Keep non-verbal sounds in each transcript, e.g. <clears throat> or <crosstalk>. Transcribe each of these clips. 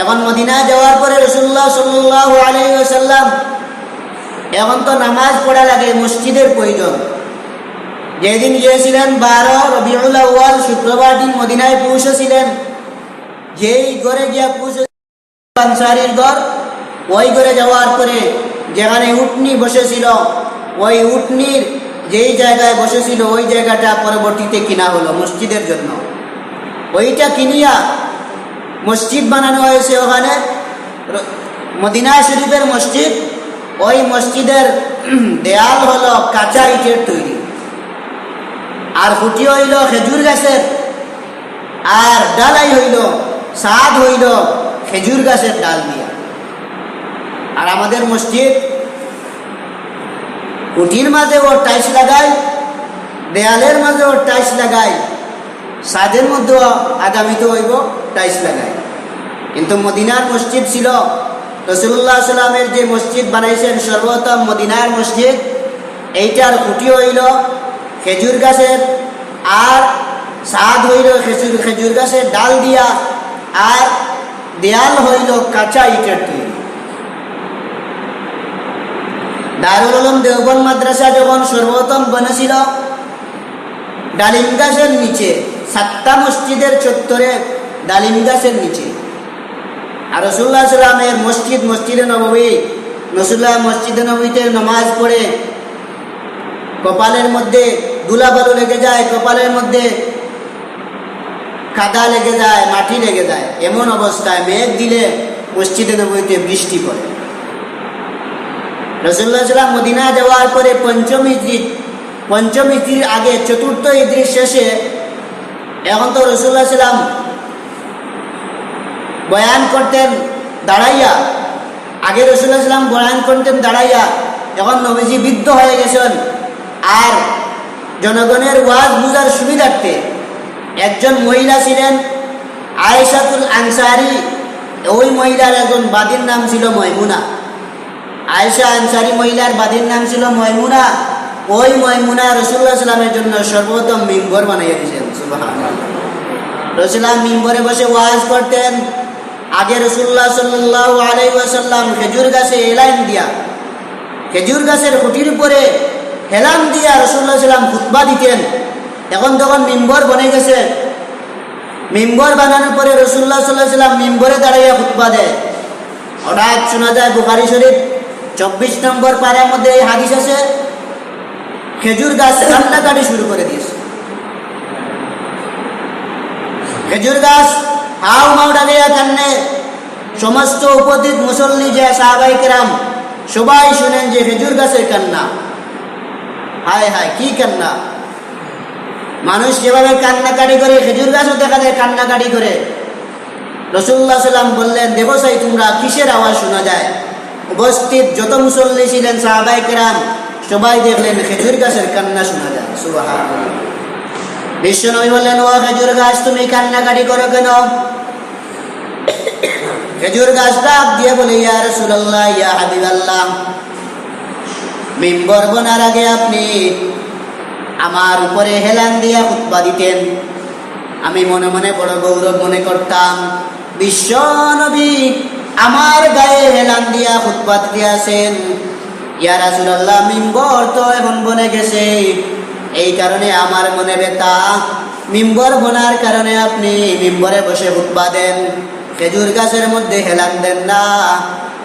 এখন মদিনা যাওয়ার পরে রসুল্লাহ সাল্লাহ আলাইসাল্লাম এখন তো নামাজ পড়া লাগে, মসজিদের প্রয়োজন। যেদিন গিয়েছিলেন বারো রবিউল আউ্য়াল, শুক্রবার দিন মদিনায় পৌঁছেছিলেন, যেই ঘরে গিয়া পৌঁছে ঘর, ওই ঘরে যাওয়ার পরে যেখানে উটনি বসেছিল, ওই উটনির যেই জায়গায় বসেছিল, ওই জায়গাটা পরবর্তীতে কিনা হলো মসজিদের জন্য। ওইটা কিনিয়া মসজিদ বানানো হয়েছে ওখানে। মদিনা শরীফের মসজিদ। ওই মসজিদের <clears throat> দেয়াল হলো কাঁচা ইটের তৈরি। আর খুঁটি হইল খেজুর গাছের। আর ডালাই হইল, সাদ হইল খেজুর গাছের ডাল দিয়া। আর আমাদের মসজিদ খুঁটির মাঝে ওর টাইস লাগাই দেয়ালের মাঝে ওর টাইস লাগাই সাদের মধ্যেও আগামীতে হইব টাইস লাগাই কিন্তু মদিনার মসজিদ ছিল রসুল্লাহ সাল্লামের যে মসজিদ বানাইছেন সর্বোত্তম মদিনার মসজিদ, এইটার খুঁটি হইল খেজুর গাছের, আর সাদ হইল খেজুর খেজুর গাছের ডাল দিয়া, আর দেয়াল হইল কাঁচা ইটের তৈরি। দারুল উলুম দেওবন মাদ্রাসা যখন সর্বোত্তম বনেছিল, ডালিম গাছের নিচে সাতটা মসজিদের চত্বরে ডালিম গাছের নিচে। আর রসুল্লাহ সাল্লামের মসজিদ, মসজিদে নবী রসুল্লাহ মসজিদে নবীতে নমাজ পড়ে কপালের মধ্যে দুলা বালু লেগে যায়, কপালের মধ্যে কাদা লেগে যায়, মাটি লেগে যায়। এমন অবস্থায় মেঘ দিলে মসজিদে নবীতে বৃষ্টি পড়ে। রসুল্লাহ সাল্লাম মদিনা যাওয়ার পরে পঞ্চম ইদ্রির পঞ্চম ইদ্রির আগে চতুর্থ ইদ্রির শেষে এখন তো রসুল্লাহ সাল্লাম বয়ান করতেন, দাঁড়াইয়া। আগে রসুল্লাহ সাল্লাম বয়ান করতেন, দাঁড়াইয়া। এখন নবীজি বৃদ্ধ হয়ে গেছেন, আর জনগণের ওয়াজ বুঝার সুবিধার্থে একজন মহিলা ছিলেন, আয়েশাতুল আনসারি। ওই মহিলার একজন বাদীর নাম ছিল ময়মুনা। আয়েশা আনসারি মহিলার বাদীর নাম ছিল ময়মুনা। ওই ময়মুনা রসুল্লাহ সাল্লামের জন্য সর্বোত্তম মিম্বর বানাইয়া দিয়েছেন রসুল্লাহ মিম্বরে বসে ওয়াজ করতেন, আগে রসুল্লাহ সাল্লাহ আলাই ওয়াসাল্লাম খেজুর গাছে এলাইন দিয়া, খেজুর গাছের খুঁটির উপরে হেলাম দিয়া রসুল্লাহ সাল্লাম খুতবা দিতেন। এখন তখন মিম্বর বনে গেছে। মিম্বর বানানোর পরে রসুল্লাহ সাল্লাহ সাল্লাম মিম্বরে দাঁড়াইয়া খুতবা দেয়। হঠাৎ শোনা যায় বুখারি শরীফ, চব্বিশ নম্বর পাড়ার মধ্যে এই হাদিস আছে খেজুর গাছ কান্নাকাটি শুরু করে দিয়েছে। খেজুর গাছ, হাও মাও ডালিয়া কান্নে সমস্ত উপস্থিত মুসল্লি যে সাহাবাই কেরাম, সবাই শুনেন যে খেজুর গাছের কান্না। হায় হায়, কি কান্না? মানুষ যেভাবে কান্নাকাটি করে, খেজুর গাছও দেখা যায় কান্নাকাটি করে। রসুল্লাহ সাল্লাম বললেন দেবসাই তোমরা কিসের আওয়াজ শোনা যায়? উপস্থিত যত মুসল্লি ছিলেন, সাহাবাই কেরাম সবাই দেখলেন খেজুর গাছের কান্না শোনা যায় সুবাহ বিশ্বনবী বললেন, ও খেজুর গাছ, তুমি কান্নাকাটি করো কেন? খেজুর গাছ ডাক দিয়ে বলে, ইয়া রসুল্লাহ ইয়া হাবিবাল্লাহ, মিম্বর বনার আগে আপনি আমার উপরে হেলান দিয়া খুতবা দিতেন। আমি মনে মনে বড় গৌরব মনে করতাম। বিশ্ব নবী আমার গায়ে হেলান দিয়া খুতবা দিয়েছেন। ইয়া মিম্বর তো এখন বনে গেছে। এই কারণে আমার মনে ব্যথা। মিম্বর বোনার কারণে আপনি মিম্বরে বসে খুতবা দেন। খেজুর গাছের মধ্যে হেলান দেন না।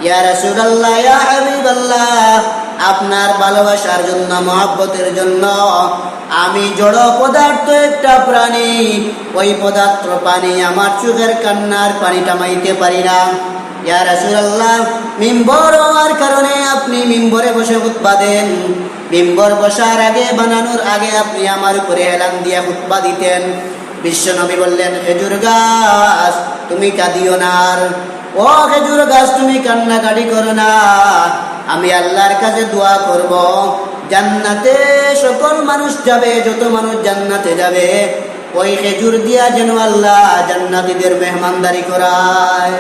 ইয়া রাসূলুল্লাহ, ইয়া হাবিবাল্লাহ, আপনার ভালোবাসার জন্য, মহাব্বতের জন্য আমি জড় পদার্থ একটা প্রাণী। ওই পদার্থ পানি আমার চোখের কান্নার পানি টামাইতে পারি না। কারণে আপনি বসে বসার আগে, বানানোর আগে আপনি আমার উপরে দিতেন। বললেন তুমি কাঁদিও না। ও খেজুর গাছ, তুমি কান্নাকাটি করো না। আমি আল্লাহর কাছে দোয়া করব। জান্নাতে সকল মানুষ যাবে, যত মানুষ জান্নাতে যাবে ওই খেজুর দিয়া যেন আল্লাহ জান্নাতীদের মেহমানদারি করায়।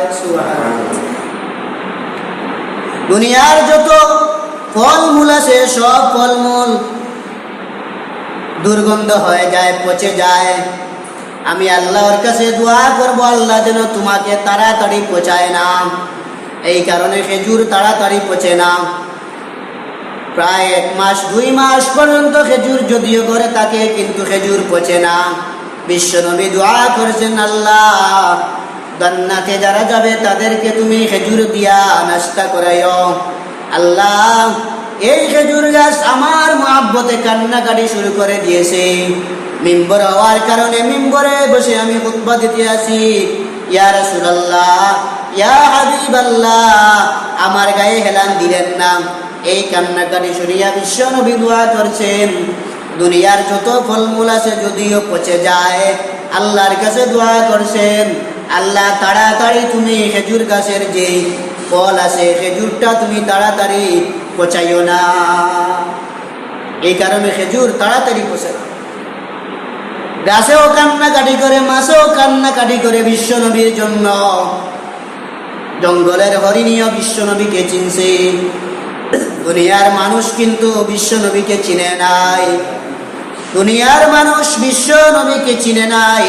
দুনিয়ার যত ফলমূল আছে, সব ফলমূল দুর্গন্ধ হয়ে যায়, পচে যায়। আমি আল্লাহর কাছে দোয়া করব, আল্লাহ যেন তোমাকে তাড়াতাড়ি পচায় না। এই কারণে খেজুর তাড়াতাড়ি পচে না। প্রায় এক মাস, দুই মাস পর্যন্ত খেজুর যদিও করে তাকে কিন্তু খেজুর পচে না। বিশ্বনবী দোয়া করেছেন আল্লাহ। জান্নাতে যারা যাবে, তাদেরকে তুমি খেজুর দিয়া নাস্তা করাইও। আল্লাহ, এই খেজুর গাছ আমার মহাব্বতে কান্নাকাটি শুরু করে দিয়েছে। মিম্বর হওয়ার কারণে মিম্বরে বসে আমি খুতবা দিতে আসি ইয়া ইয়া হাবিবাল্লাহ, আমার গায়ে হেলান দিলেন না। এই কান্নাকাটি শুনিয়া বিশ্ব নবী দোয়া করছেন। দুনিয়ার যত ফলমূল আছে যদিও পচে যায়, আল্লাহর কাছে দোয়া করছেন, আল্লাহ তাড়াতাড়ি তুমি খেজুর গাছের যে ফল আছে, খেজুরটা তুমি তাড়াতাড়ি পচাইও না। এই কারণে খেজুর তাড়াতাড়ি পচে গাছেও কান্নাকাটি করে, মাছেও কান্নাকাটি করে বিশ্ব নবীর জন্য। জঙ্গলের হরিণীয় বিশ্ব নবীকে চিনছে। দুনিয়ার মানুষ কিন্তু বিশ্ব নবীকে চিনে নাই। দুনিয়ার মানুষ বিশ্ব নবীকে চিনে নাই।